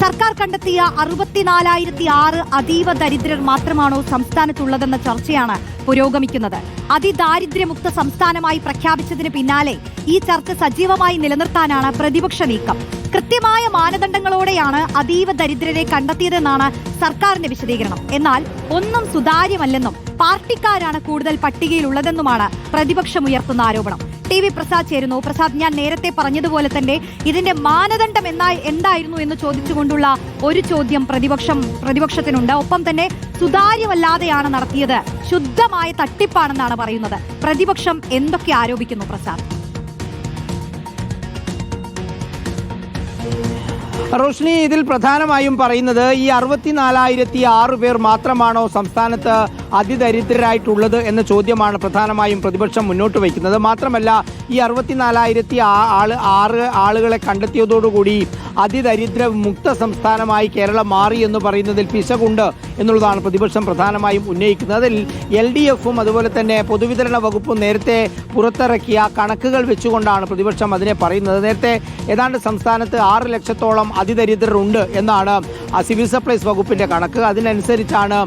സർക്കാർ കണ്ടെത്തിയ അറുപത്തിനാലായിരത്തി ആറ് അതീവ ദരിദ്രർ മാത്രമാണോ സംസ്ഥാനത്തുള്ളതെന്ന ചർച്ചയാണ് പുരോഗമിക്കുന്നത്. അതിദാരിദ്ര്യമുക്ത സംസ്ഥാനമായി പ്രഖ്യാപിച്ചതിന് പിന്നാലെ ഈ ചർച്ച സജീവമായി നിലനിർത്താനാണ് പ്രതിപക്ഷ നീക്കം. കൃത്യമായ മാനദണ്ഡങ്ങളോടെയാണ് അതീവ ദരിദ്രരെ കണ്ടെത്തിയതെന്നാണ് സർക്കാരിന്റെ വിശദീകരണം. എന്നാൽ ഒന്നും സുതാര്യമല്ലെന്നും പാർട്ടിക്കാരാണ് കൂടുതൽ പട്ടികയിലുള്ളതെന്നുമാണ് പ്രതിപക്ഷം ഉയർത്തുന്ന ആരോപണം. ടി വി പ്രസാദ് ചേരുന്നു. പ്രസാദ് ഞാൻ നേരത്തെ പറഞ്ഞതുപോലെ തന്നെ ഇതിന്റെ മാനദണ്ഡം എന്നാ എന്തായിരുന്നു എന്ന് ചോദിച്ചുകൊണ്ടുള്ള ഒരു ചോദ്യം പ്രതിപക്ഷം പ്രതിപക്ഷത്തിനുണ്ട്. ഒപ്പം തന്നെ സുതാര്യമല്ലാതെയാണ് നടത്തിയത്. ശുദ്ധമായ തട്ടിപ്പാണെന്നാണ് പറയുന്നത്. പ്രതിപക്ഷം എന്തൊക്കെ ആരോപിക്കുന്നു പ്രസാദ്? റോഷ്നി ഇതിൽ പ്രധാനമായും പറയുന്നത് ഈ അറുപത്തിനാലായിരത്തി ആറ് പേർ മാത്രമാണോ സംസ്ഥാനത്ത് അതിദരിദ്രരായിട്ടുള്ളത് എന്ന ചോദ്യമാണ് പ്രധാനമായും പ്രതിപക്ഷം മുന്നോട്ട് വയ്ക്കുന്നത്. മാത്രമല്ല ഈ അറുപത്തിനാലായിരത്തി ആൾ ആറ് ആളുകളെ കണ്ടെത്തിയതോടുകൂടി അതിദരിദ്ര മുക്ത സംസ്ഥാനമായി കേരളം മാറി എന്ന് പറയുന്നതിൽ പിശകുണ്ട് എന്നുള്ളതാണ് പ്രതിപക്ഷം പ്രധാനമായും ഉന്നയിക്കുന്നത്. അതിൽ എൽ ഡി എഫും അതുപോലെ തന്നെ പൊതുവിതരണ വകുപ്പും നേരത്തെ പുറത്തിറക്കിയ കണക്കുകൾ വെച്ചുകൊണ്ടാണ് പ്രതിപക്ഷം അതിനെ പറയുന്നത്. നേരത്തെ ഏതാണ്ട് സംസ്ഥാനത്ത് ആറ് ലക്ഷത്തോളം അതിദരിദ്രരുണ്ട് എന്നാണ് സിവിൽ സപ്ലൈസ് വകുപ്പിന്റെ കണക്ക്. അതിനനുസരിച്ചാണ്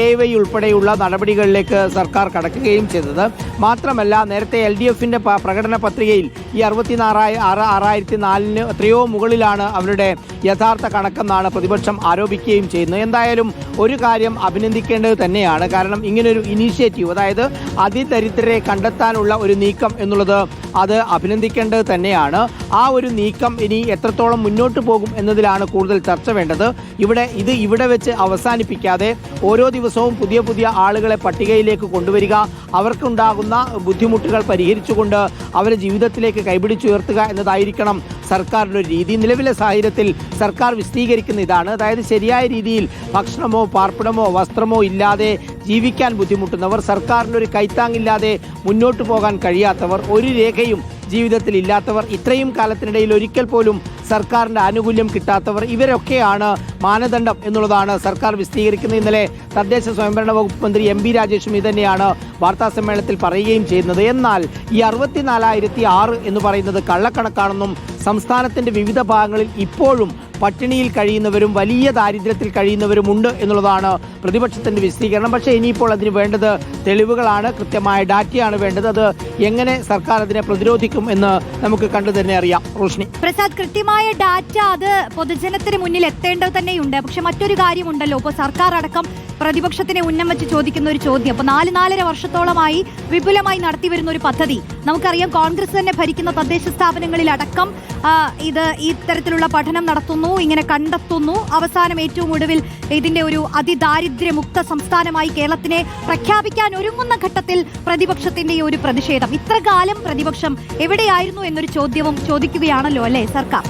എ വൈ ഉൾപ്പെടെയുള്ള നടപടികളിലേക്ക് സർക്കാർ കടക്കുകയും ചെയ്തത്. മാത്രമല്ല നേരത്തെ എൽ ഡി എഫിന്റെ പ്രകടന പത്രികയിൽ ഈ അറുപത്തിനാറായി ആറ് ആറായിരത്തി നാലിന് എത്രയോ മുകളിലാണ് അവരുടെ യഥാർത്ഥ കണക്കെന്നാണ് പ്രതിപക്ഷം ആരോപിക്കുകയും ചെയ്യുന്നത്. എന്തായാലും ഒരു കാര്യം അഭിനന്ദിക്കേണ്ടത് തന്നെയാണ്. കാരണം ഇങ്ങനൊരു ഇനീഷ്യേറ്റീവ് അതായത് അതിദരിദ്രരെ കണ്ടെത്താനുള്ള ഒരു നീക്കം എന്നുള്ളത് അത് അഭിനന്ദിക്കേണ്ടത് തന്നെയാണ്. ആ ഒരു നീക്കം ഇനി എത്രത്തോളം മുന്നോട്ട് പോകും എന്നതിലാണ് കൂടുതൽ ചർച്ച വേണ്ടത്. ഇവിടെ ഇത് ഇവിടെ വെച്ച് അവസാനിപ്പിക്കാതെ ഓരോ ദിവസവും പുതിയ പുതിയ ആളുകളെ പട്ടികയിലേക്ക് കൊണ്ടുവരിക അവർക്കുണ്ടാകുന്ന ബുദ്ധിമുട്ടുകൾ പരിഹരിച്ചുകൊണ്ട് അവരെ ജീവിതത്തിലേക്ക് കൈപിടിച്ചുയർത്തുക എന്നതായിരിക്കണം സർക്കാരിന്റെ ഒരു രീതി. നിലവിലെ സാഹചര്യത്തിൽ സർക്കാർ വിശദീകരിക്കുന്ന ഇതാണ്. അതായത് ശരിയായ രീതിയിൽ ഭക്ഷണമോ പാർപ്പിടമോ വസ്ത്രമോ ഇല്ലാതെ ജീവിക്കാൻ ബുദ്ധിമുട്ടുന്നവർ സർക്കാരിന്റെ ഒരു കൈത്താങ്ങില്ലാതെ മുന്നോട്ട് പോകാൻ കഴിയാത്തവർ ഒരു രേഖയും ജീവിതത്തിൽ ഇല്ലാത്തവർ ഇത്രയും കാലത്തിനിടയിൽ ഒരിക്കൽ പോലും സർക്കാരിന്റെ ആനുകൂല്യം കിട്ടാത്തവർ ഇവരൊക്കെയാണ് മാനദണ്ഡം എന്നുള്ളതാണ് സർക്കാർ വിശദീകരിക്കുന്നത്. ഇന്നലെ തദ്ദേശ സ്വയംഭരണ വകുപ്പ് മന്ത്രി എം ബി രാജേഷും ഇതുതന്നെയാണ് വാർത്താ സമ്മേളനത്തിൽ പറയുകയും ചെയ്യുന്നത്. എന്നാൽ ഈ അറുപത്തിനാലായിരത്തി ആറ് എന്ന് പറയുന്നത് കള്ളക്കണക്കാണെന്നും സംസ്ഥാനത്തിന്റെ വിവിധ ഭാഗങ്ങളിൽ ഇപ്പോഴും പട്ടിണിയിൽ കഴിയുന്നവരും വലിയ ദാരിദ്ര്യത്തിൽ കഴിയുന്നവരുമുണ്ട് എന്നുള്ളതാണ് പ്രതിപക്ഷത്തിന്റെ വിശദീകരണം. പക്ഷേ ഇനിയിപ്പോൾ അതിന് വേണ്ടത് തെളിവുകളാണ് കൃത്യമായ ഡാറ്റയാണ് വേണ്ടത്. അത് എങ്ങനെ സർക്കാർ അതിനെ പ്രതിരോധിക്കും എന്ന് നമുക്ക് കണ്ടു തന്നെ അറിയാം. റോഷ്നി. പ്രസാദ് കൃത്യമായ ഡാറ്റ അത് പൊതുജനത്തിന് മുന്നിൽ എത്തേണ്ടത് തന്നെയുണ്ട്. പക്ഷെ മറ്റൊരു കാര്യമുണ്ടല്ലോ. ഇപ്പോൾ സർക്കാർ അടക്കം പ്രതിപക്ഷത്തിനെ ഉന്നം വെച്ച് ചോദിക്കുന്ന ഒരു ചോദ്യം. അപ്പൊ നാല് നാലര വർഷത്തോളമായി വിപുലമായി നടത്തിവരുന്ന ഒരു പദ്ധതി. നമുക്കറിയാം കോൺഗ്രസ് തന്നെ ഭരിക്കുന്ന തദ്ദേശ സ്ഥാപനങ്ങളിൽ അടക്കം ഇത് ഇത്തരത്തിലുള്ള പഠനം നടത്തുന്നു ഇങ്ങനെ കണ്ടെത്തുന്നു. അവസാനം ഏറ്റവും ഒടുവിൽ ഇതിന്റെ ഒരു അതിദാരിദ്ര്യമുക്ത സംസ്ഥാനമായി കേരളത്തിനെ പ്രഖ്യാപിക്കാൻ ഒരുങ്ങുന്ന ഘട്ടത്തിൽ പ്രതിപക്ഷത്തിന്റെ ഒരു പ്രതിഷേധം. ഇത്രകാലം പ്രതിപക്ഷം എവിടെയായിരുന്നു എന്നൊരു ചോദ്യവും ചോദിക്കുകയാണല്ലോ അല്ലേ സർക്കാർ?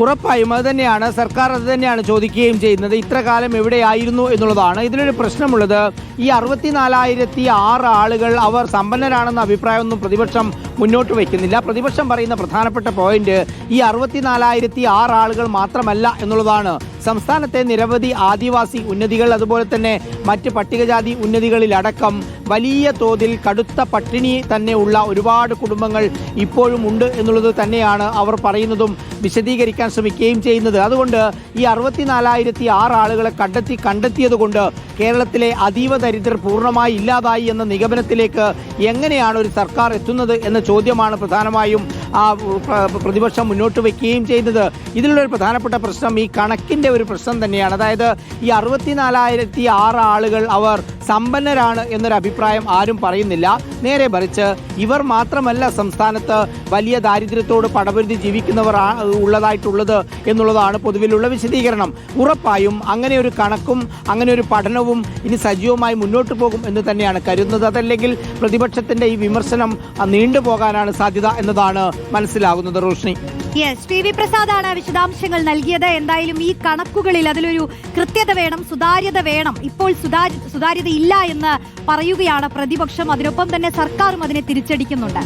ഉറപ്പായും അത് തന്നെയാണ്. സർക്കാർ അത് തന്നെയാണ് ചോദിക്കുകയും ചെയ്യുന്നത്. ഇത്ര കാലം എവിടെയായിരുന്നു എന്നുള്ളതാണ് ഇതിനൊരു പ്രശ്നമുള്ളത്. ഈ അറുപത്തിനാലായിരത്തി ആറ് ആളുകൾ അവർ സമ്പന്നരാണെന്ന അഭിപ്രായമൊന്നും പ്രതിപക്ഷം മുന്നോട്ട് വയ്ക്കുന്നില്ല പ്രതിപക്ഷം പറയുന്ന പ്രധാനപ്പെട്ട പോയിന്റ് ഈ അറുപത്തിനാലായിരത്തി ആറ് ആളുകൾ മാത്രമല്ല എന്നുള്ളതാണ്. സംസ്ഥാനത്തെ നിരവധി ആദിവാസി ഉന്നതികൾ അതുപോലെ തന്നെ മറ്റ് പട്ടികജാതി ഉന്നതികളിലടക്കം വലിയ തോതിൽ കടുത്ത പട്ടിണി തന്നെ ഉള്ള ഒരുപാട് കുടുംബങ്ങൾ ഇപ്പോഴും ഉണ്ട് എന്നുള്ളത് തന്നെയാണ് അവർ പറയുന്നതും വിശദീകരിക്കാൻ ശ്രമിക്കുകയും ചെയ്യുന്നത്. അതുകൊണ്ട് ഈ അറുപത്തിനാലായിരത്തി ആറ് ആളുകളെ കണ്ടെത്തി കണ്ടെത്തിയത് കൊണ്ട് കേരളത്തിലെ അതീവ ദരിദ്രർ പൂർണമായി ഇല്ലാതായി എന്ന നിഗമനത്തിലേക്ക് എങ്ങനെയാണ് ഒരു സർക്കാർ എത്തുന്നത് എന്ന ചോദ്യമാണ് പ്രധാനമായും ആ പ്രതിപക്ഷം മുന്നോട്ട് വയ്ക്കുകയും ചെയ്യുന്നത് ഇതിലുള്ള ഒരു പ്രധാനപ്പെട്ട പ്രശ്നം ഈ കണക്കിന്റെ ഒരു പ്രശ്നം തന്നെയാണ്. അതായത് ഈ അറുപത്തിനാലായിരത്തി ആറ് ആളുകൾ അവർ സമ്പന്നരാണ് എന്നൊരു അഭിപ്രായം ആരും പറയുന്നില്ല. നേരെ മറിച്ച് ഇവർ മാത്രമല്ല സംസ്ഥാനത്ത് വലിയ ദാരിദ്ര്യത്തോട് പടപൊരുതി ജീവിക്കുന്നവർ ഉള്ളതായിട്ടുള്ളത് എന്നുള്ളതാണ് പൊതുവിലുള്ള വിശദീകരണം. ഉറപ്പായും അങ്ങനെ ഒരു കണക്കും അങ്ങനെ ഒരു പഠനവും ഇനി സജീവമായി മുന്നോട്ട് പോകും എന്ന് തന്നെയാണ് കരുതുന്നത്. അതല്ലെങ്കിൽ പ്രതിപക്ഷത്തിന്റെ ഈ വിമർശനം നീണ്ടുപോകാനാണ് സാധ്യത എന്നതാണ് മനസ്സിലാകുന്നത് റോഷ്നി. യെസ് ടി വി പ്രസാദാണ് വിശദാംശങ്ങൾ നൽകിയത്. എന്തായാലും ഈ കണക്കുകളിൽ അതിലൊരു കൃത്യത വേണം സുതാര്യത വേണം. ഇപ്പോൾ സുതാര്യത ഇല്ല എന്ന് പറയുകയാണ് പ്രതിപക്ഷം. അതിനൊപ്പം തന്നെ സർക്കാരും അതിനെ തിരിച്ചടിക്കുന്നുണ്ട്.